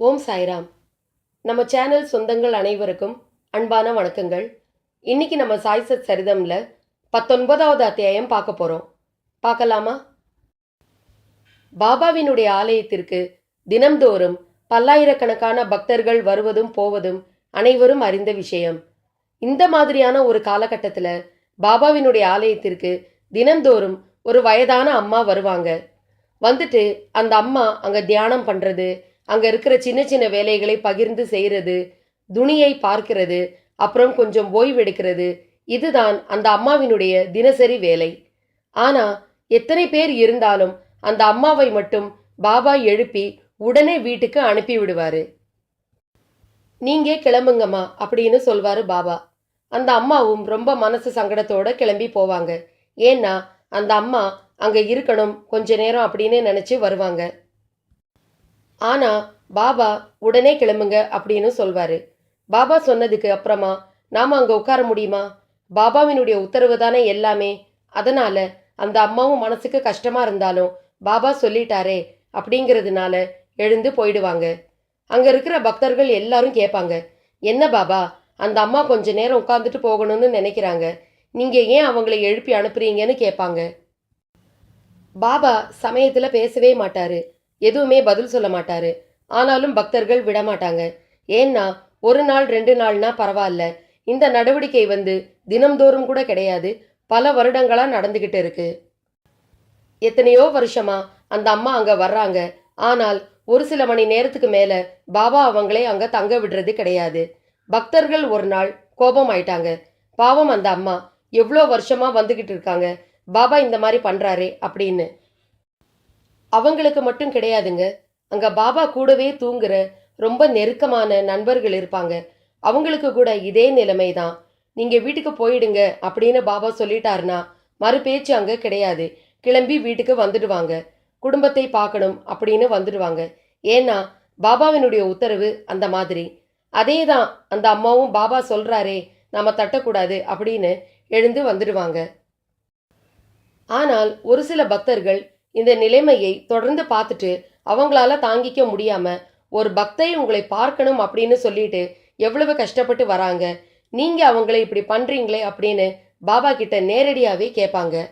ஓம் சாய்ராம். நம்ம சேனல் சொந்தங்கள் அனைவருக்கும் அன்பான வணக்கங்கள். இன்னைக்கு நம்ம சாய்சத் சரிதம்ல பத்தொன்பதாவது அத்தியாயம் பார்க்க போகிறோம் பார்க்கலாமா? பாபாவினுடைய ஆலயத்திற்கு தினம்தோறும் பல்லாயிரக்கணக்கான பக்தர்கள் வருவதும் போவதும் அனைவரும் அறிந்த விஷயம். இந்த மாதிரியான ஒரு காலகட்டத்தில் பாபாவினுடைய ஆலயத்திற்கு தினந்தோறும் ஒரு வயதான அம்மா வருவாங்க. வந்துட்டு அந்த அம்மா அங்கே தியானம் பண்ணுறது அங்கே இருக்கிற சின்ன சின்ன வேலைகளை பகிர்ந்து செய்கிறது துணியை பார்க்கிறது அப்புறம் கொஞ்சம் ஓய்வெடுக்கிறது இதுதான் அந்த அம்மாவினுடைய தினசரி வேலை. ஆனால் எத்தனை பேர் இருந்தாலும் அந்த அம்மாவை மட்டும் பாபா எழுப்பி உடனே வீட்டுக்கு அனுப்பி விடுவாரு. நீங்கே கிளம்புங்கம்மா அப்படின்னு சொல்வாரு பாபா. அந்த அம்மாவும் ரொம்ப மனசு சங்கடத்தோட கிளம்பி போவாங்க. ஏன்னா அந்த அம்மா அங்க இருக்கணும் கொஞ்ச நேரம் அப்படின்னு நினைச்சு வருவாங்க. ஆனா பாபா உடனே கிளம்புங்க அப்படின்னு சொல்வாரு. பாபா சொன்னதுக்கு அப்புறமா நாம அங்க உட்கார முடியுமா? பாபாவினுடைய உத்தரவு தானே எல்லாமே. அதனால அந்த அம்மாவும் மனசுக்கு கஷ்டமா இருந்தாலும் பாபா சொல்லிட்டாரே அப்படிங்கிறதுனால எழுந்து போயிடுவாங்க. அங்க இருக்கிற பக்தர்கள் எல்லாரும் கேட்பாங்க என்ன பாபா அந்த அம்மா கொஞ்ச நேரம் உட்காந்துட்டு போகணும்னு நினைக்கிறாங்க. நீங்க ஏன் அவங்கள எழுப்பி அனுப்புறீங்கன்னு கேட்பாங்க. பாபா சமயத்துல பேசவே மாட்டாரு. எதுவுமே பதில் சொல்ல மாட்டாரு. ஆனாலும் பக்தர்கள் விட மாட்டாங்க ஏன்னா ஒரு நாள் ரெண்டு நாள்னா பரவாயில்ல. இந்த நடவடிக்கை வந்து தினம்தோறும் கூட கிடையாது. பல வருடங்களா நடந்துகிட்டு இருக்கு. எத்தனையோ வருஷமா அந்த அம்மா அங்க வர்றாங்க. ஆனால் ஒரு சில மணி நேரத்துக்கு மேல பாபா அவங்களே அங்க தங்க விடுறது கிடையாது. பக்தர்கள் ஒரு நாள் கோபம் ஆயிட்டாங்க பாவம் அந்த அம்மா. எவ்வளோ வருஷமா வந்துகிட்டு இருக்காங்க. பாபா இந்த மாதிரி பண்றாரே அப்படின்னு. அவங்களுக்கு மட்டும் கிடையாதுங்க. அங்க பாபா கூடவே தூங்குற ரொம்ப நெருக்கமான நண்பர்கள் இருப்பாங்க. அவங்களுக்கு கூட இதே நிலைமை தான் நீங்க வீட்டுக்கு போயிடுங்க அப்படின்னு பாபா சொல்லிட்டாருன்னா மறு பேச்சு அங்க கிடையாது. கிளம்பி வீட்டுக்கு வந்துடுவாங்க. குடும்பத்தை பார்க்கணும் அப்படின்னு வந்துடுவாங்க. ஏன்னா பாபாவினுடைய உத்தரவு அந்த மாதிரி. அதே தான் அந்த அம்மாவும் பாபா சொல்றாரே நாம தட்டக்கூடாது அப்படின்னு எழுந்து வந்துடுவாங்க. ஆனால் ஒரு சில பக்தர்கள் இந்த நிலைமையை தொடர்ந்து பார்த்துட்டு அவங்களால தாங்கிக்க முடியாம ஒரு பக்தை உங்களை பார்க்கணும் அப்படின்னு சொல்லிட்டு எவ்வளவு கஷ்டப்பட்டு வராங்க? நீங்க அவங்களை இப்படி பண்றீங்களே அப்படின்னு பாபா கிட்ட நேரடியாவே கேட்பாங்க.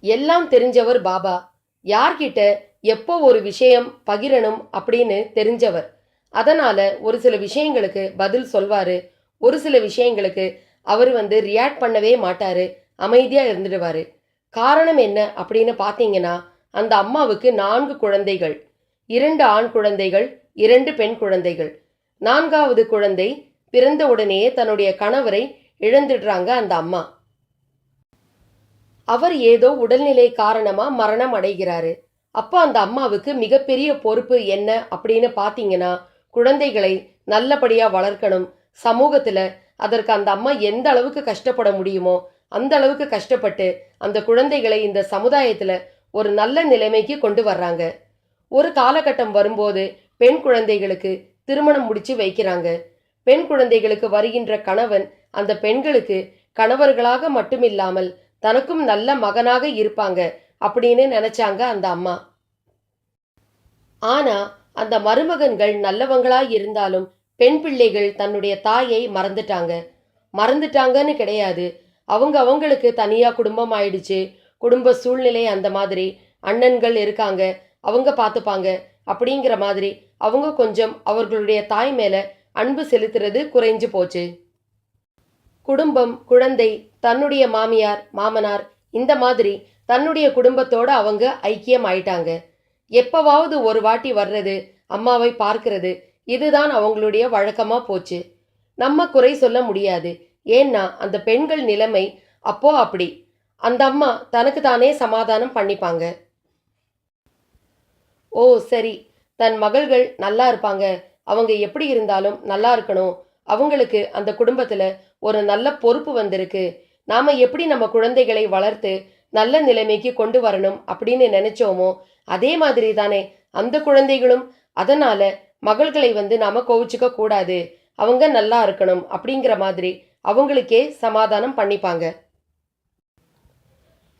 எல்லாம் தெரிஞ்சவர் பாபா. யார்கிட்ட எப்போ ஒரு விஷயம் பகிரணும் அப்படின்னு தெரிஞ்சவர். அதனால ஒரு சில விஷயங்களுக்கு பதில் சொல்வாரு. ஒரு சில விஷயங்களுக்கு அவர் வந்து ரியாக்ட் பண்ணவே மாட்டாரு. அமைதியா இருந்துடுவாரு. காரணம் என்ன அப்படின்னு பார்த்தீங்கன்னா அந்த அம்மாவுக்கு நான்கு குழந்தைகள். இரண்டு ஆண் குழந்தைகள் இரண்டு பெண் குழந்தைகள். நான்காவது குழந்தை பிறந்த உடனேயே தன்னுடைய கணவரை இழந்துடுறாங்க அந்த அம்மா. அவர் ஏதோ உடல்நிலை காரணமா மரணம் அடைகிறாரு. அப்போ அந்த அம்மாவுக்கு மிகப்பெரிய பொறுப்பு என்ன அப்படின்னு பார்த்தீங்கன்னா குழந்தைகளை நல்லபடியா வளர்க்கணும். சமூகத்துல அதற்கு அந்த அம்மா எந்த அளவுக்கு கஷ்டப்பட முடியுமோ அந்த அளவுக்கு கஷ்டப்பட்டு அந்த குழந்தைகளை இந்த சமுதாயத்தில் ஒரு நல்ல நிலைமைக்கு கொண்டு வர்றாங்க. ஒரு காலகட்டம் வரும்போது பெண் குழந்தைகளுக்கு திருமணம் முடிச்சு வைக்கிறாங்க. பெண் குழந்தைகளுக்கு வருகின்ற கணவன் அந்த பெண்களுக்கு கணவர்களாக மட்டுமில்லாமல் தனக்கும் நல்ல மகனாக இருப்பாங்க அப்படின்னு நினைச்சாங்க அந்த அம்மா. ஆனா அந்த மருமகன்கள் நல்லவங்களா இருந்தாலும் பெண் பிள்ளைகள் தன்னுடைய தாயை மறந்துட்டாங்க. மறந்துட்டாங்கன்னு கிடையாது. அவங்க அவங்களுக்கு தனியாக குடும்பம் ஆயிடுச்சு. குடும்ப சூழ்நிலை அந்த மாதிரி. அண்ணன்கள் இருக்காங்க. அவங்க பார்த்துப்பாங்க அப்படிங்கிற மாதிரி அவங்க கொஞ்சம் அவர்களுடைய தாய் மேலே அன்பு செலுத்துறது குறைஞ்சு போச்சு. குடும்பம் குழந்தை தன்னுடைய மாமியார் மாமனார் இந்த மாதிரி தன்னுடைய குடும்பத்தோடு அவங்க ஐக்கியம் ஆயிட்டாங்க எப்பவாவது ஒரு வாட்டி வர்றது அம்மாவை பார்க்கிறது இதுதான் அவங்களுடைய வழக்கமாக போச்சு. நம்ம குறை சொல்ல முடியாது. ஏன்னா அந்த பெண்கள் நிலைமை அப்போ அப்படி. அந்த அம்மா தனக்கு தானே சமாதானம் பண்ணிப்பாங்க. ஓ சரி. தன் மகள்கள் நல்லா இருப்பாங்க. அவங்க எப்படி இருந்தாலும் நல்லா இருக்கணும். அவங்களுக்கு அந்த குடும்பத்தில் ஒரு நல்ல பொறுப்பு வந்திருக்கு. நாம எப்படி நம்ம குழந்தைகளை வளர்த்து நல்ல நிலைமைக்கு கொண்டு வரணும் அப்படின்னு நினைச்சோமோ அதே மாதிரி தானே அந்த குழந்தைகளும் அதனால மகள்களை வந்து நாம கோவிச்சுக்க கூடாது. அவங்க நல்லா இருக்கணும் அப்படிங்கிற மாதிரி அவங்களுக்கே சமாதானம் பண்ணிப்பாங்க.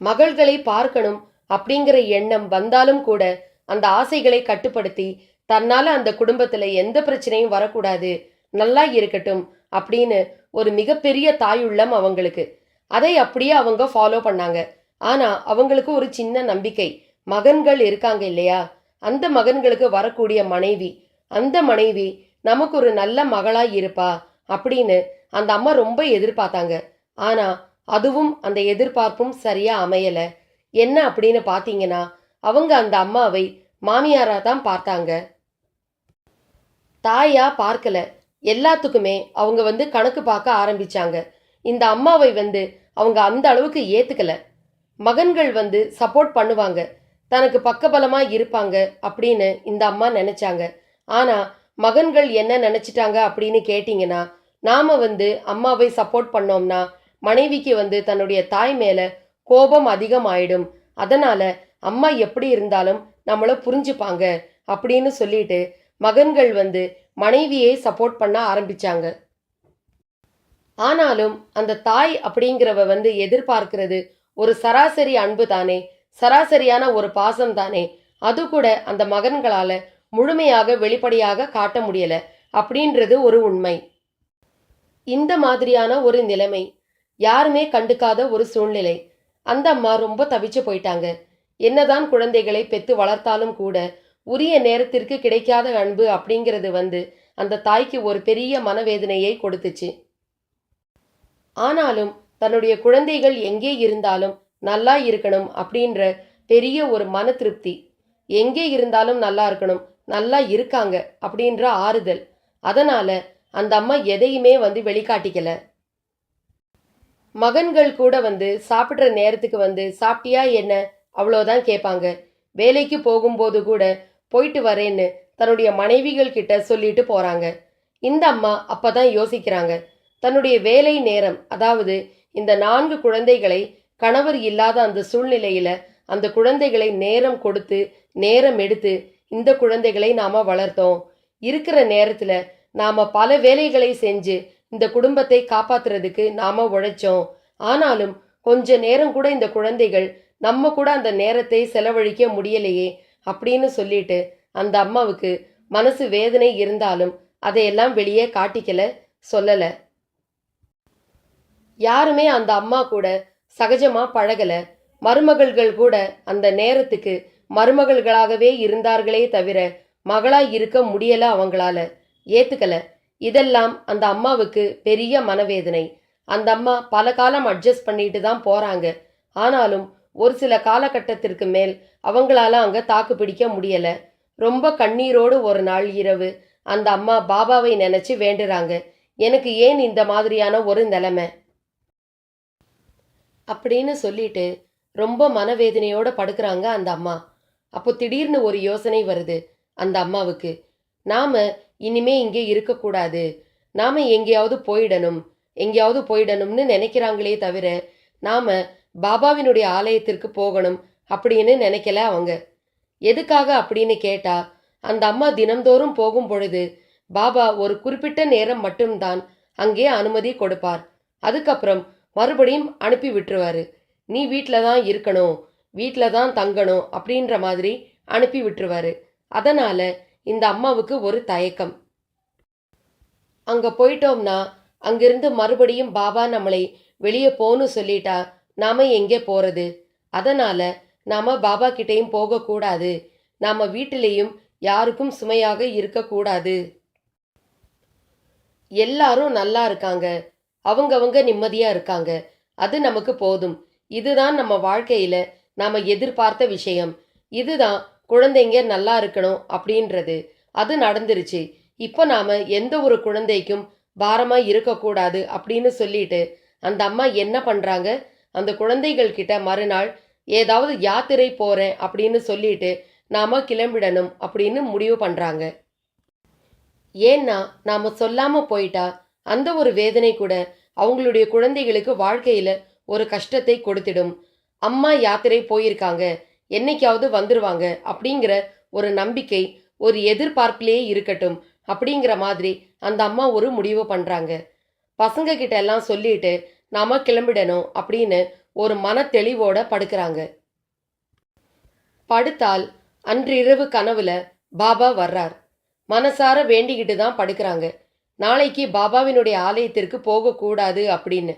மகள்களை பார்க்கணும் அப்படிங்கிற எண்ணம் வந்தாலும் கூட அந்த ஆசைகளை கட்டுப்படுத்தி தன்னால அந்த குடும்பத்துல எந்த பிரச்சனையும் வரக்கூடாது நல்லா இருக்கட்டும் அப்படின்னு ஒரு மிகப்பெரிய தாயுள்ளம் அவங்களுக்கு. அதை அப்படியே அவங்க ஃபாலோ பண்ணாங்க. ஆனா அவங்களுக்கு ஒரு சின்ன நம்பிக்கை. மகன்கள் இருக்காங்க இல்லையா? அந்த மகன்களுக்கு வரக்கூடிய மனைவி அந்த மனைவி நமக்கு ஒரு நல்ல மகளா இருப்பா அப்படின்னு அந்த அம்மா ரொம்ப எதிர்பார்த்தாங்க. ஆனால் அதுவும் அந்த எதிர்பார்ப்பும் சரியாக அமையலை. என்ன அப்படின்னு பார்த்தீங்கன்னா அவங்க அந்த அம்மாவை மாமியாராக தான் பார்த்தாங்க. தாயா பார்க்கல. எல்லாத்துக்குமே அவங்க வந்து கணக்கு பார்க்க ஆரம்பிச்சாங்க. இந்த அம்மாவை வந்து அவங்க அந்த அளவுக்கு ஏத்துக்கல. மகன்கள் வந்து சப்போர்ட் பண்ணுவாங்க. தனக்கு பக்கபலமா இருப்பாங்க அப்படின்னு இந்த அம்மா நினைச்சாங்க. ஆனா மகன்கள் என்ன நினைச்சிட்டாங்க அப்படின்னு கேட்டிங்கன்னா நாம் வந்து அம்மாவை சப்போர்ட் பண்ணோம்னா மனைவிக்கு வந்து தன்னுடைய தாய் மேலே கோபம் அதிகமாயிடும். அதனால் அம்மா எப்படி இருந்தாலும் நம்மளை புரிஞ்சுப்பாங்க அப்படின்னு சொல்லிட்டு மகன்கள் வந்து மனைவியை சப்போர்ட் பண்ண ஆரம்பிச்சாங்க. ஆனாலும் அந்த தாய் அப்படிங்கிறவ வந்து எதிர்பார்க்கிறது ஒரு சராசரி அன்பு தானே சராசரியான ஒரு பாசம் தானே. அது கூட அந்த மகன்களால முழுமையாக வெளிப்படையாக காட்ட முடியல அப்படின்றது ஒரு உண்மை. இந்த மாதிரியான ஒரு நிலைமை யாருமே கண்டுக்காத ஒரு சூழ்நிலை. அந்த அம்மா ரொம்ப தவிச்சு போயிட்டாங்க. என்னதான் குழந்தைகளை பெத்து வளர்த்தாலும் கூட உரிய நேரத்திற்கு கிடைக்காத அன்பு அப்படிங்கிறது வந்து அந்த தாய்க்கு ஒரு பெரிய மனவேதனையை கொடுத்துச்சு. ஆனாலும் தன்னுடைய குழந்தைகள் எங்கே இருந்தாலும் நல்லா இருக்கணும் அப்படின்ற பெரிய ஒரு மன திருப்தி. எங்கே இருந்தாலும் நல்லா இருக்கணும் நல்லா இருக்காங்க அப்படின்ற ஆறுதல். அதனால அந்த அம்மா எதையுமே வந்து வெளிக்காட்டிக்கல. மகன்கள் கூட வந்து சாப்பிட்ற நேரத்துக்கு வந்து சாப்பிட்டியா என்ன? அவ்வளோதான் கேட்பாங்க. வேலைக்கு போகும்போது கூட போயிட்டு வரேன்னு தன்னுடைய மனைவிகள் கிட்ட சொல்லிட்டு போறாங்க. இந்த அம்மா அப்பதான் யோசிக்கிறாங்க. தன்னுடைய வேலை நேரம் அதாவது இந்த நான்கு குழந்தைகளை கணவர் இல்லாத அந்த சூழ்நிலையில அந்த குழந்தைகளை நேரம் கொடுத்து நேரம் எடுத்து இந்த குழந்தைகளை நாம வளர்த்தோம். இருக்கிற நேரத்துல நாம பல வேலைகளை செஞ்சு இந்த குடும்பத்தை காப்பாத்துறதுக்கு நாம உழைச்சோம். ஆனாலும் கொஞ்ச நேரம் கூட இந்த குழந்தைகள் நம்ம கூட அந்த நேரத்தை செலவழிக்க முடியலையே அப்படின்னு சொல்லிட்டு அந்த அம்மாவுக்கு மனசு வேதனை இருந்தாலும் அதையெல்லாம் வெளியே காட்டிக்கல சொல்லல. யாருமே அந்த அம்மா கூட சகஜமா பழகல. மருமகள்கள் கூட அந்த நேரத்துக்கு மருமகள்களாகவே இருந்தார்களே தவிர மகளா இருக்க முடியல அவங்களால. ஏத்துக்கல. இதெல்லாம் அந்த அம்மாவுக்கு பெரிய மனவேதனை. அந்த அம்மா பல காலம் அட்ஜஸ்ட் பண்ணிட்டு தான் போறாங்க. ஆனாலும் ஒரு சில காலகட்டத்திற்கு மேல் அவங்களால அங்க தாக்கு பிடிக்க முடியல. ரொம்ப கண்ணீரோடு ஒரு நாள் இரவு அந்த அம்மா பாபாவை நினைச்சு வேண்டுறாங்க. எனக்கு ஏன் இந்த மாதிரியான ஒரு நிலைமை? அப்படின்னு சொல்லிட்டு ரொம்ப மனவேதனையோட படுக்கிறாங்க அந்த அம்மா. அப்போ திடீர்னு ஒரு யோசனை வருது அந்த அம்மாவுக்கு. நாம இனிமே இங்கே இருக்கக்கூடாது. நாம எங்கேயாவது போயிடணும். எங்கேயாவது போயிடணும்னு நினைக்கிறாங்களே தவிர நாம பாபாவினுடைய ஆலயத்திற்கு போகணும் அப்படின்னு நினைக்கல அவங்க. எதுக்காக அப்படின்னு கேட்டா அந்த அம்மா தினம்தோறும் போகும் பொழுது பாபா ஒரு குறிப்பிட்ட நேரம் மட்டும்தான் அங்கே அனுமதி கொடுப்பார். அதுக்கப்புறம் மறுபடியும் அனுப்பி விட்டுருவாரு. நீ வீட்டில் தான் இருக்கணும் வீட்டில் தான் தங்கணும் அப்படின்ற மாதிரி அனுப்பி விட்டுருவாரு. அதனால இந்த அம்மாவுக்கு ஒரு தயக்கம். அங்க போயிட்டோம்னா அங்கிருந்து மறுபடியும் பாபா நம்மளை வெளியே போன்னு சொல்லிட்டா நாம எங்கே போறது? அதனால நாம பாபா கிட்டேயும் போகக்கூடாது நாம வீட்டிலேயும் யாருக்கும் சுமையாக இருக்கக்கூடாது எல்லாரும் நல்லா இருக்காங்க. அவங்கவங்க நிம்மதியா இருக்காங்க. அது நமக்கு போதும். இதுதான் நம்ம வாழ்க்கையில நாம எதிர்பார்த்த விஷயம். இதுதான் குழந்தைங்க நல்லா இருக்கணும் அப்படின்றது. அது நடந்துருச்சு. இப்போ நாம் எந்த ஒரு குழந்தைக்கும் பாரமாக இருக்கக்கூடாது அப்படின்னு சொல்லிட்டு அந்த அம்மா என்ன பண்ணுறாங்க அந்த குழந்தைகள் கிட்ட மறுநாள் ஏதாவது யாத்திரை போகிறேன் அப்படின்னு சொல்லிட்டு நாம் கிளம்பிடணும் அப்படின்னு முடிவு பண்ணுறாங்க ஏன்னா நாம் சொல்லாமல் போயிட்டா அந்த ஒரு வேதனை கூட அவங்களுடைய குழந்தைகளுக்கு வாழ்க்கையில் ஒரு கஷ்டத்தை கொடுத்திடும். அம்மா யாத்திரை போயிருக்காங்க. என்னைக்காவது வந்துருவாங்க அப்படிங்கிற ஒரு நம்பிக்கை ஒரு எதிர்பார்ப்பிலேயே இருக்கட்டும் அப்படிங்கிற மாதிரி அந்த அம்மா ஒரு முடிவு பண்ணுறாங்க பசங்க கிட்ட எல்லாம் சொல்லிட்டு நாம கிளம்பிடணும் அப்படின்னு ஒரு மன தெளிவோட படுக்கிறாங்க. படுத்தால் அன்றிரவு கனவுல பாபா வர்றார். மனசார வேண்டிக்கிட்டு தான் படுக்கிறாங்க. நாளைக்கு பாபாவினுடைய ஆலயத்திற்கு போகக்கூடாது அப்படின்னு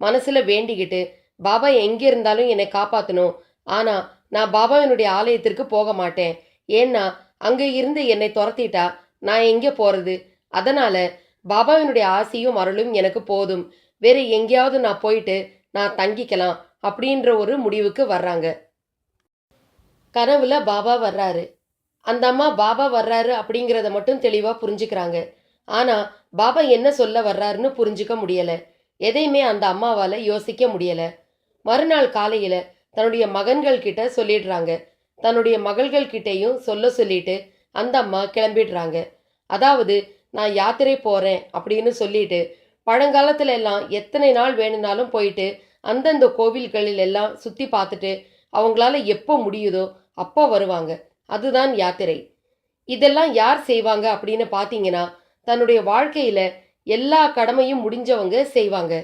மனசுல வேண்டிக்கிட்டு பாபா எங்கே இருந்தாலும் என்னை காப்பாற்றணும் ஆனால் நான் பாபாவினுடைய ஆலயத்திற்கு போக மாட்டேன். ஏன்னா அங்கே இருந்து என்னை துரத்திட்டா? நான் எங்கே போகிறது அதனால் பாபாவினுடைய ஆசையும் அருளும் எனக்கு போதும். வேறு எங்கேயாவது நான் போயிட்டு நான் தங்கிக்கலாம் அப்படின்ற ஒரு முடிவுக்கு வர்றாங்க. கனவுல பாபா வர்றாரு. அந்த அம்மா பாபா வர்றாரு அப்படிங்கிறத மட்டும் தெளிவாக புரிஞ்சுக்கிறாங்க. ஆனால் பாபா என்ன சொல்ல வர்றாருன்னு புரிஞ்சுக்க முடியலை. எதையுமே அந்த அம்மாவால் யோசிக்க முடியலை. மறுநாள் காலையில் தன்னுடைய மகன்கள் கிட்ட சொல்லிடுறாங்க. தன்னுடைய மகள்கள் கிட்டேயும் சொல்ல சொல்லிட்டு அந்த அம்மா கிளம்பிடுறாங்க. அதாவது நான் யாத்திரை போறேன் அப்படின்னு சொல்லிட்டு பழங்காலத்துல எல்லாம் எத்தனை நாள் வேணும்னாலும் போயிட்டு அந்தந்த கோவில்களில் எல்லாம் சுத்தி பார்த்துட்டு அவங்களால எப்போ முடியுதோ அப்போ வருவாங்க. அதுதான் யாத்திரை. இதெல்லாம் யார் செய்வாங்க அப்படின்னு பார்த்தீங்கன்னா தன்னுடைய வாழ்க்கையில எல்லா கடமையும் முடிஞ்சவங்க செய்வாங்க.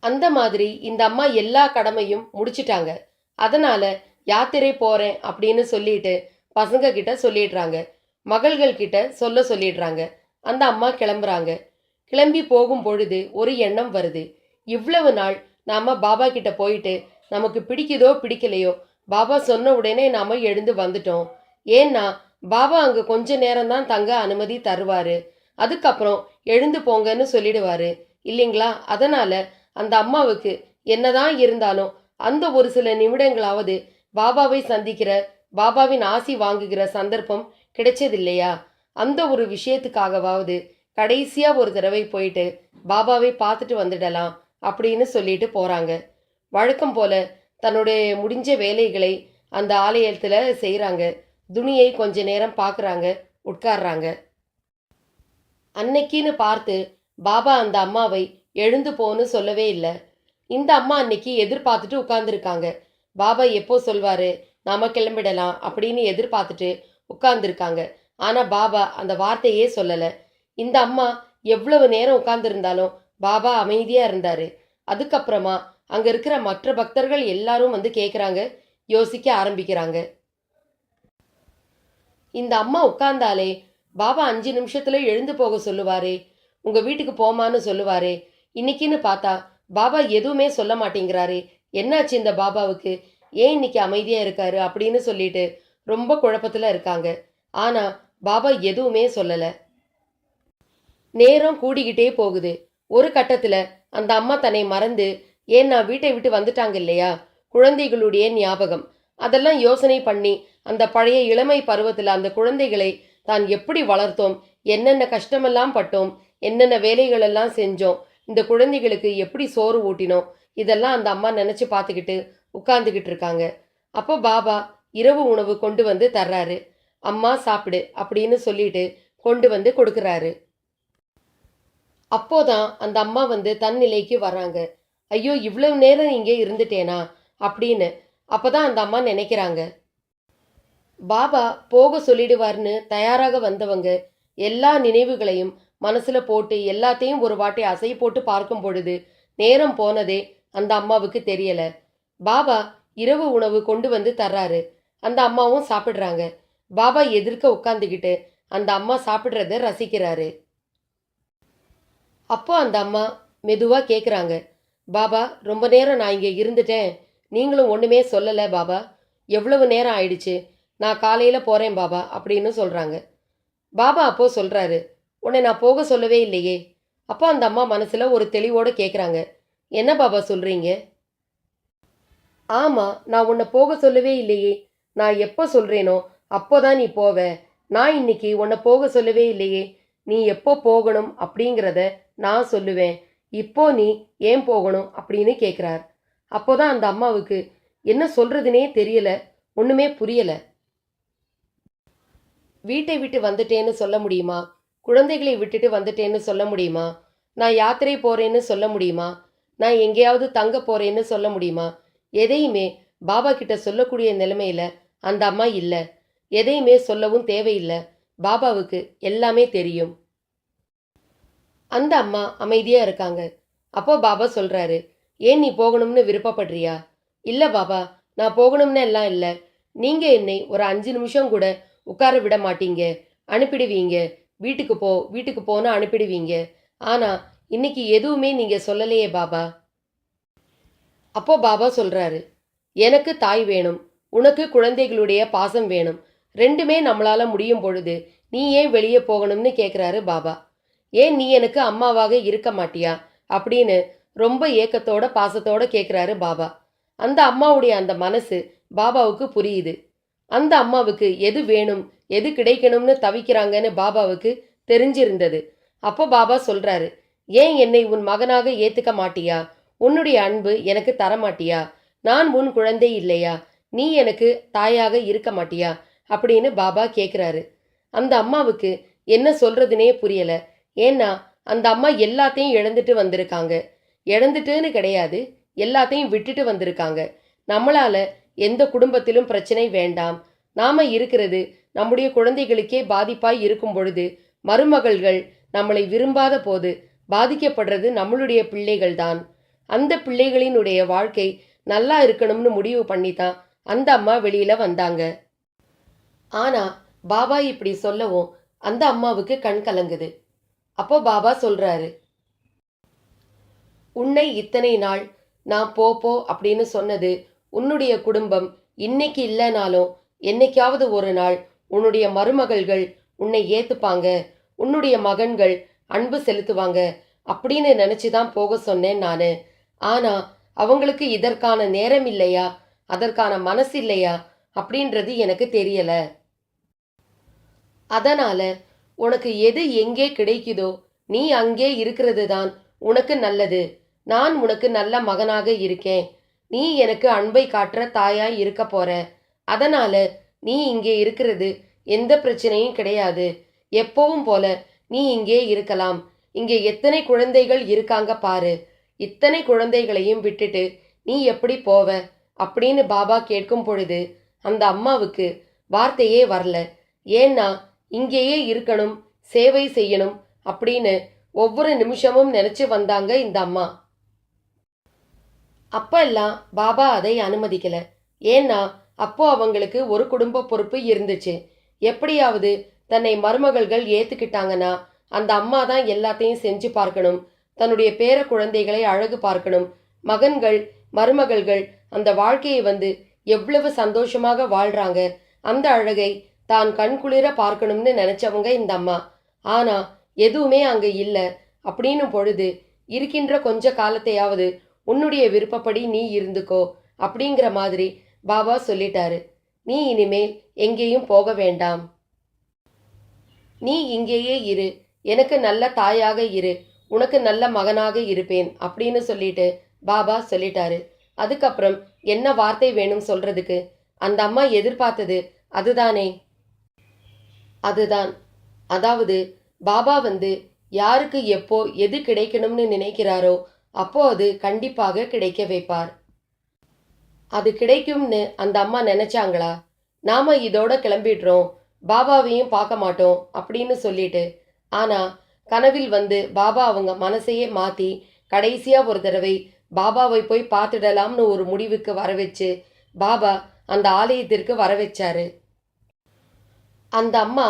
அந்த மாதிரி இந்த அம்மா எல்லா கடமையும் முடிச்சிட்டாங்க. அதனால யாத்திரை போறேன் அப்படின்னு சொல்லிட்டு பசங்க கிட்ட சொல்லிடுறாங்க. மகள்கள் கிட்ட சொல்ல சொல்லிடுறாங்க. அந்த அம்மா கிளம்புறாங்க. கிளம்பி போகும் பொழுது ஒரு எண்ணம் வருது. இவ்வளவு நாள் நாம பாபா கிட்ட போயிட்டு நமக்கு பிடிக்குதோ பிடிக்கலையோ பாபா சொன்ன உடனே நாம எழுந்து வந்துட்டோம். ஏன்னா பாபா அங்க கொஞ்ச நேரம் தான் தங்க அனுமதி தருவாரு. அதுக்கப்புறம் எழுந்து போங்கன்னு சொல்லிடுவாரு. இல்லைங்களா? அதனால அந்த அம்மாவுக்கு என்னதான் இருந்தாலும் அந்த ஒரு சில நிமிடங்களாவது பாபாவை சந்திக்கிற பாபாவின் ஆசி வாங்குகிற சந்தர்ப்பம் கிடைச்சதில்லையா? அந்த ஒரு விஷயத்துக்காகவாவது கடைசியா ஒரு தடவை போயிட்டு பாபாவை பார்த்துட்டு வந்துடலாம் அப்படின்னு சொல்லிட்டு போறாங்க. வழக்கம் போல தன்னுடைய முடிஞ்ச வேலைகளை அந்த ஆலயத்துல செய்கிறாங்க துணியை கொஞ்ச நேரம் பார்க்குறாங்க உட்கார்றாங்க. அன்னைக்குன்னு பார்த்து பாபா அந்த அம்மாவை எழுந்து போன்னு சொல்லவே இல்லை. இந்த அம்மா அன்னைக்கு எதிர்பார்த்துட்டு உட்காந்துருக்காங்க பாபா எப்போ சொல்வாரு? நாம கிளம்பிடலாம் அப்படின்னு எதிர்பார்த்துட்டு உட்கார்ந்துருக்காங்க. ஆனா பாபா அந்த வார்த்தையே சொல்லலை. இந்த அம்மா எவ்வளவு நேரம் உட்கார்ந்துருந்தாலும் பாபா அமைதியா இருந்தாரு. அதுக்கப்புறமா அங்க இருக்கிற மற்ற பக்தர்கள் எல்லாரும் வந்து கேட்குறாங்க யோசிக்க ஆரம்பிக்கிறாங்க. இந்த அம்மா உட்கார்ந்தாலே பாபா அஞ்சு நிமிஷத்துல எழுந்து போக சொல்லுவாரே உங்க வீட்டுக்கு போமான்னு சொல்லுவாரே இன்னைக்குன்னு பார்த்தா பாபா எதுவுமே சொல்ல மாட்டேங்கிறாரே. என்னாச்சு இந்த பாபாவுக்கு? ஏன் இன்னைக்கு அமைதியாக இருக்காரு அப்படின்னு சொல்லிட்டு ரொம்ப குழப்பத்தில் இருக்காங்க. ஆனால் பாபா எதுவுமே சொல்லலை. நேரம் கூடிக்கிட்டே போகுது. ஒரு கட்டத்தில் அந்த அம்மா தன்னை மறந்து ஏன் நான் வீட்டை விட்டு வந்துட்டாங்க இல்லையா? குழந்தைகளுடைய ஞாபகம். அதெல்லாம் யோசனை பண்ணி அந்த பழைய இளமை பருவத்தில் அந்த குழந்தைகளை தான் எப்படி வளர்த்தோம் என்னென்ன கஷ்டமெல்லாம் பட்டோம் என்னென்ன வேலைகளெல்லாம் செஞ்சோம் இந்த குழந்தைகளுக்கு எப்படி சோறு ஊட்டினோம்? இதெல்லாம் அந்த அம்மா நினச்சி பார்த்துக்கிட்டு உட்காந்துக்கிட்டு இருக்காங்க. அப்போ பாபா இரவு உணவு கொண்டு வந்து தர்றாரு. அம்மா சாப்பிடு அப்படின்னு சொல்லிட்டு கொண்டு வந்து கொடுக்குறாரு. அப்போதான் அந்த அம்மா வந்து தன் நிலைக்கு வராங்க ஐயோ இவ்வளவு நேரம் இங்கே இருந்துட்டேனா? அப்படின்னு அப்போதான் அந்த அம்மா நினைக்கிறாங்க. பாபா போக சொல்லிடுவார்னு தயாராக வந்தவங்க எல்லா நினைவுகளையும் மனசுல போட்டு எல்லாத்தையும் ஒரு வாட்டி அசை போட்டு பார்க்கும் பொழுது நேரம் போனதே அந்த அம்மாவுக்கு தெரியல. பாபா இரவு உணவு கொண்டு வந்து தர்றாரு. அந்த அம்மாவும் சாப்பிடுறாங்க. பாபா எதிர்க்க உட்காந்துக்கிட்டு அந்த அம்மா சாப்பிட்றத ரசிக்கிறாரு. அப்போ அந்த அம்மா மெதுவாக கேட்குறாங்க பாபா ரொம்ப நேரம் நான் இங்கே இருந்துட்டேன். நீங்களும் ஒன்றுமே சொல்லலை பாபா. எவ்வளவு நேரம் ஆயிடுச்சு? நான் காலையில் போகிறேன் பாபா அப்படின்னு சொல்கிறாங்க பாபா அப்போது சொல்கிறாரு உன்னை நான் போக சொல்லவே இல்லையே. அப்போ அந்த அம்மா மனசில் ஒரு தெளிவோட கேட்குறாங்க என்ன பாபா சொல்கிறீங்க ஆமாம் நான் உன்னை போக சொல்லவே இல்லையே. நான் எப்போ சொல்றேனோ அப்போதான் நீ போவ. நான் இன்னைக்கு உன்னை போக சொல்லவே இல்லையே. நீ எப்போ போகணும் அப்படிங்கிறத நான் சொல்லுவேன். இப்போ நீ ஏன் போகணும் அப்படின்னு கேட்குறார் அப்போதான் அந்த அம்மாவுக்கு என்ன சொல்றதுனே தெரியல. ஒன்றுமே புரியலை. வீட்டை விட்டு வந்துட்டேன்னு சொல்ல முடியுமா? குழந்தைகளை விட்டுட்டு வந்துட்டேன்னு சொல்ல முடியுமா? நான் யாத்திரை போறேன்னு சொல்ல முடியுமா? நான் எங்கேயாவது தங்க போறேன்னு சொல்ல முடியுமா? எதையுமே பாபா கிட்ட சொல்லக்கூடிய நிலைமையில அந்த அம்மா இல்லை. எதையுமே சொல்லவும் தேவையில்லை. பாபாவுக்கு எல்லாமே தெரியும். அந்த அம்மா அமைதியாக இருக்காங்க. அப்போ பாபா சொல்கிறாரு ஏன் நீ போகணும்னு விருப்பப்படுறியா? இல்லை பாபா நான் போகணும்னு எல்லாம் இல்லை. நீங்கள் என்னை ஒரு அஞ்சு நிமிஷம் கூட உட்கார விட மாட்டீங்க. அனுப்பிடுவீங்க. வீட்டுக்கு போ வீட்டுக்கு போன்னு அனுப்பிடுவீங்க. ஆனால் இன்னைக்கு எதுவுமே நீங்கள் சொல்லலையே பாபா. அப்போ பாபா சொல்கிறாரு எனக்கு தாய் வேணும். உனக்கு குழந்தைகளுடைய பாசம் வேணும். ரெண்டுமே நம்மளால முடியும் பொழுது நீ ஏன் வெளியே போகணும்னு கேட்குறாரு பாபா. ஏன் நீ எனக்கு அம்மாவாக இருக்க மாட்டியா? அப்படின்னு ரொம்ப ஏக்கத்தோட பாசத்தோட கேட்குறாரு பாபா. அந்த அம்மாவுடைய அந்த மனசு பாபாவுக்கு புரியுது. அந்த அம்மாவுக்கு எது வேணும்? எது கிடைக்கணும்னு தவிக்கிறாங்கன்னு பாபாவுக்கு தெரிஞ்சிருந்தது. அப்போ பாபா சொல்றாரு ஏன் என்னை உன் மகனாக ஏத்துக்க மாட்டியா? உன்னுடைய அன்பு எனக்கு தர மாட்டியா? நான் உன் குழந்தை இல்லையா? நீ எனக்கு தாயாக இருக்க மாட்டியா? அப்படின்னு பாபா கேட்குறாரு அந்த அம்மாவுக்கு என்ன சொல்றதுனே புரியல. ஏன்னா அந்த அம்மா எல்லாத்தையும் இழந்துட்டு வந்திருக்காங்க. இழந்துட்டுன்னு கிடையாது எல்லாத்தையும் விட்டுட்டு வந்திருக்காங்க. நம்மளால எந்த குடும்பத்திலும் பிரச்சனை வேண்டாம். நாம இருக்கிறது நம்முடைய குழந்தைகளுக்கே பாதிப்பாய் இருக்கும் பொழுது மருமகள்கள் நம்மளை விரும்பாத போது பாதிக்கப்படுறது நம்மளுடைய பிள்ளைகள்தான். அந்த பிள்ளைகளினுடைய வாழ்க்கை நல்லா இருக்கணும்னு முடிவு பண்ணி தான் அந்த அம்மா வெளியில வந்தாங்க. ஆனா பாபா இப்படி சொல்லவும் அந்த அம்மாவுக்கு கண் கலங்குது. அப்போ பாபா சொல்றாரு உன்னை இத்தனை நாள் நான் போ போ அப்படின்னு சொன்னது உன்னுடைய குடும்பம் இன்னைக்கு இல்லைனாலும் என்னைக்காவது ஒரு நாள் உன்னுடைய மருமகள்கள் உன்னை ஏத்துப்பாங்க. உன்னுடைய மகன்கள் அன்பு செலுத்துவாங்க. அப்படின்னு நினச்சி தான் போக சொன்னேன் நான். ஆனா அவங்களுக்கு இதற்கான நேரம் இல்லையா? அதற்கான மனசு இல்லையா? அப்படின்றது எனக்கு தெரியல. அதனால உனக்கு எது எங்கே கிடைக்குதோ நீ அங்கே இருக்கிறது தான் உனக்கு நல்லது. நான் உனக்கு நல்ல மகனாக இருக்கேன். நீ எனக்கு அன்பை காட்டுற தாயாய் இருக்க போற அதனால நீ இங்கே இருக்கிறது எந்த பிரச்சனையும் கிடையாது. எப்பவும் போல நீ இங்கே இருக்கலாம். இங்கே எத்தனை குழந்தைகள் இருக்காங்க பாரு. இத்தனை குழந்தைகளையும் விட்டுட்டு நீ எப்படி போவ? அப்படின்னு பாபா கேட்கும் பொழுது அந்த அம்மாவுக்கு வார்த்தையே வரல. ஏன்னா இங்கேயே இருக்கணும் சேவை செய்யணும் அப்படின்னு ஒவ்வொரு நிமிஷமும் நினைச்சு வந்தாங்க இந்த அம்மா. அப்பெல்லாம் பாபா அதை அனுமதிக்கல. ஏன்னா அப்போ அவங்களுக்கு ஒரு குடும்ப பொறுப்பு இருந்துச்சு. எப்படியாவது தன்னை மருமகள்கள் ஏத்துக்கிட்டாங்கன்னா அந்த அம்மா தான் எல்லாத்தையும் செஞ்சு பார்க்கணும். தன்னுடைய பேர குழந்தைகளை அழகு பார்க்கணும். மகன்கள் மருமகள்கள் அந்த வாழ்க்கையை வந்து எவ்வளவு சந்தோஷமாக வாழ்றாங்க. அந்த அழகை தான் கண்குளிர பார்க்கணும்னு நினைச்சவங்க இந்த அம்மா. ஆனா எதுவுமே அங்க இல்ல. அப்படின்னு பொழுது இருக்கின்ற கொஞ்ச காலத்தையாவது உன்னுடைய விருப்பப்படி நீ இருந்துக்கோ அப்படிங்கிற மாதிரி பாபா சொல்லிட்டாரு நீ இனிமேல் எங்கேயும் போக வேண்டாம். நீ இங்கேயே இரு. எனக்கு நல்ல தாயாக இரு. உனக்கு நல்ல மகனாக இருப்பேன். அப்படின்னு சொல்லிட்டு பாபா சொல்லிட்டாரு. அதுக்கப்புறம் என்ன வார்த்தை வேணும் சொல்றதுக்கு? அந்த அம்மா எதிர்பார்த்தது அதுதானே. அதுதான். அதாவது பாபா வந்து யாருக்கு எப்போ எது கிடைக்கணும்னு நினைக்கிறாரோ அப்போ அது கண்டிப்பாக கிடைக்க வைப்பார். அது கிடைக்கும்னு அந்த அம்மா நினைச்சாங்களா? நாம இதோட கிளம்பிடுறோம். பாபாவையும் பார்க்க மாட்டோம் அப்படின்னு சொல்லிட்டு. ஆனா கனவில் வந்து பாபா அவங்க மனசையே மாத்தி கடைசியா ஒரு தடவை பாபாவை போய் பார்த்துடலாம்னு ஒரு முடிவுக்கு வர வச்சு பாபா அந்த ஆலயத்திற்கு வர வச்சாரு அந்த அம்மா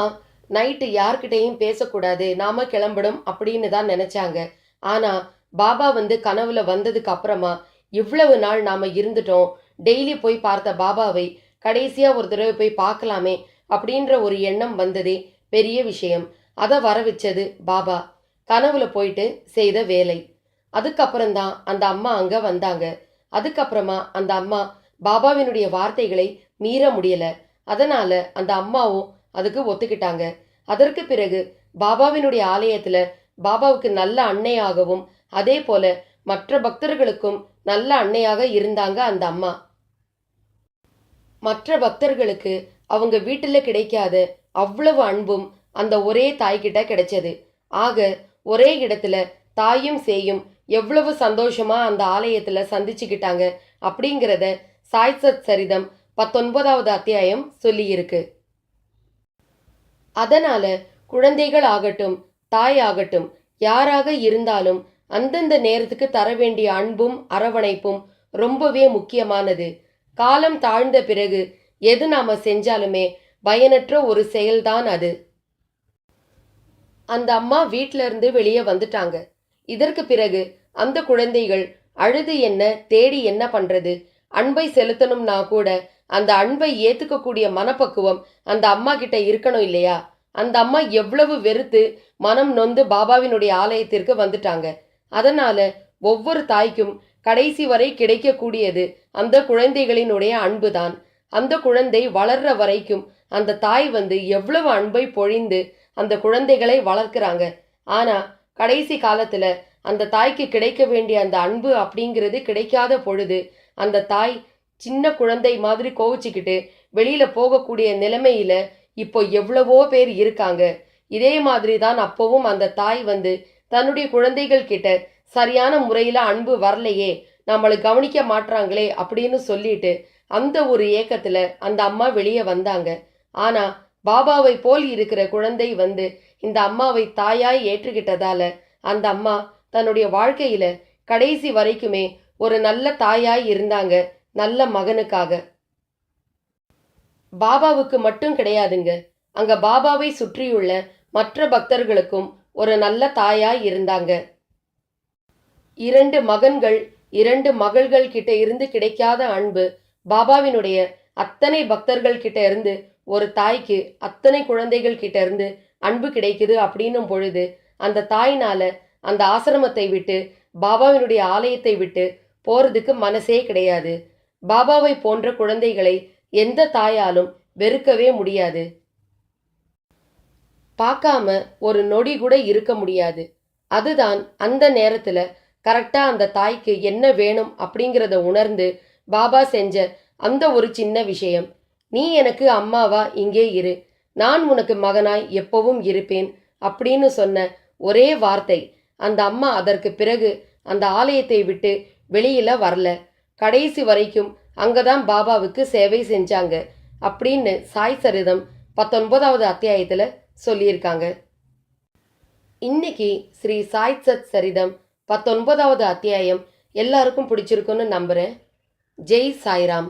நைட்டு யார்கிட்டையும் பேசக்கூடாது. நாம கிளம்பிடும் அப்படின்னு தான் நினைச்சாங்க. ஆனா பாபா வந்து கனவுல வந்ததுக்கு அப்புறமா இவ்வளவு நாள் நாம இருந்துட்டோம். டெய்லி போய் பார்த்த பாபாவை கடைசியாக ஒரு தடவை போய் பார்க்கலாமே அப்படின்ற ஒரு எண்ணம் வந்ததே பெரிய விஷயம். அதை வர வச்சது பாபா. கனவுல போயிட்டு செய்த வேலை. அதுக்கப்புறம்தான் அந்த அம்மா அங்க வந்தாங்க. அதுக்கப்புறமா அந்த அம்மா பாபாவினுடைய வார்த்தைகளை மீற முடியல. அதனால அந்த அம்மாவும் அதுக்கு ஒத்துக்கிட்டாங்க. அதற்கு பிறகு பாபாவினுடைய ஆலயத்துல பாபாவுக்கு நல்ல அன்னையாகவும் அதே போல மற்ற பக்தர்களுக்கும் நல்ல அன்னையாக இருந்தாங்க அந்த அம்மா. மற்ற பக்தர்களுக்கு அவங்க வீட்டில் கிடைக்காத அவ்வளவு அன்பும் அந்த ஒரே தாய்கிட்ட கிடைச்சது. ஆக ஒரே இடத்துல தாயும் சேயும் எவ்வளவு சந்தோஷமா அந்த ஆலயத்துல சந்திச்சுக்கிட்டாங்க அப்படிங்கிறத சாய்சத் சரிதம் பத்தொன்பதாவது அத்தியாயம் சொல்லியிருக்கு. அதனால குழந்தைகள் ஆகட்டும் தாய் ஆகட்டும் யாராக இருந்தாலும் அந்தந்த நேரத்துக்கு தர வேண்டிய அன்பும் அரவணைப்பும் ரொம்பவே முக்கியமானது. காலம் தாழ்ந்த பிறகு எது நாம செஞ்சாலுமே பயனற்ற ஒரு செயல்தான் அது. அந்த அம்மா வீட்ல இருந்து வெளியே வந்துட்டாங்க. இதற்கு பிறகு அந்த குழந்தைகள் அழுது என்ன தேடி என்ன பண்றது? அன்பை செலுத்தணும்னா கூட அந்த அன்பை ஏத்துக்கக்கூடிய மனப்பக்குவம் அந்த அம்மா கிட்ட இருக்கணும் இல்லையா? அந்த அம்மா எவ்வளவு வெறுத்து மனம் நொந்து பாபாவினுடைய ஆலயத்திற்கு வந்துட்டாங்க. அதனால ஒவ்வொரு தாய்க்கும் கடைசி வரை கிடைக்கக்கூடியது. அந்த குழந்தைகளினுடைய அன்புதான். அந்த குழந்தை வளர்ற வரைக்கும் அந்த தாய் வந்து எவ்வளவு அன்பை பொழிந்து அந்த குழந்தைகளை வளர்க்குறாங்க. ஆனா கடைசி காலத்துல அந்த தாய்க்கு கிடைக்க வேண்டிய அந்த அன்பு அப்படிங்கிறது கிடைக்காத பொழுது அந்த தாய் சின்ன குழந்தை மாதிரி கோவிச்சுக்கிட்டு வெளியில போகக்கூடிய நிலைமையில இப்போ எவ்வளவோ பேர் இருக்காங்க. இதே மாதிரி தான் அப்பவும் அந்த தாய் வந்து தன்னுடைய குழந்தைகள் கிட்ட சரியான முறையில் அன்பு வரலையே நம்மளை கவனிக்க மாட்றாங்களே அப்படின்னு சொல்லிட்டு அந்த ஒரு ஏக்கத்தில் அந்த அம்மா வெளியே வந்தாங்க. ஆனால் பாபாவை போல் இருக்கிற குழந்தை வந்து இந்த அம்மாவை தாயாய் ஏற்றுக்கிட்டதால அந்த அம்மா தன்னுடைய வாழ்க்கையில கடைசி வரைக்குமே ஒரு நல்ல தாயாய் இருந்தாங்க நல்ல மகனுக்காக. பாபாவுக்கு மட்டும் கிடையாதுங்க. அங்க பாபாவை சுற்றியுள்ள மற்ற பக்தர்களுக்கும் ஒரு நல்ல தாயாய் இருந்தாங்க. இரண்டு மகன்கள் இரண்டு மகள்கள் கிட்ட இருந்து கிடைக்காத அன்பு பாபாவினுடைய அத்தனை பக்தர்கள் கிட்ட இருந்து ஒரு தாய்க்கு அத்தனை குழந்தைகள் கிட்ட இருந்து அன்பு கிடைக்குது அப்படின்னும் பொழுது அந்த தாயினால அந்த ஆசிரமத்தை விட்டு பாபாவினுடைய ஆலயத்தை விட்டு போறதுக்கு மனசே கிடையாது. பாபாவை போன்ற குழந்தைகளை எந்த தாயாலும் வெறுக்கவே முடியாது. பார்க்காம ஒரு நொடி கூட இருக்க முடியாது. அதுதான் அந்த நேரத்துல கரெக்டாக அந்த தாய்க்கு என்ன வேணும் அப்படிங்கிறத உணர்ந்து பாபா செஞ்ச அந்த ஒரு சின்ன விஷயம். நீ எனக்கு அம்மாவா இங்கே இரு. நான் உனக்கு மகனாய் எப்பவும் இருப்பேன் அப்படின்னு சொன்ன ஒரே வார்த்தை அந்த அம்மா அதற்கு பிறகு அந்த ஆலயத்தை விட்டு வெளியில வரல. கடைசி வரைக்கும் அங்கதான் பாபாவுக்கு சேவை செஞ்சாங்க அப்படின்னு சாய் சரிதம் பத்தொன்பதாவது அத்தியாயத்தில் சொல்லியிருக்காங்க. இன்னைக்கு ஸ்ரீ சாய் சத் சரிதம் பத்தொன்பதாவது அத்தியாயம். எல்லாருக்கும் பிடிச்சிருக்குன்னு நம்புகிறேன் ஜெய் சாய்ராம்.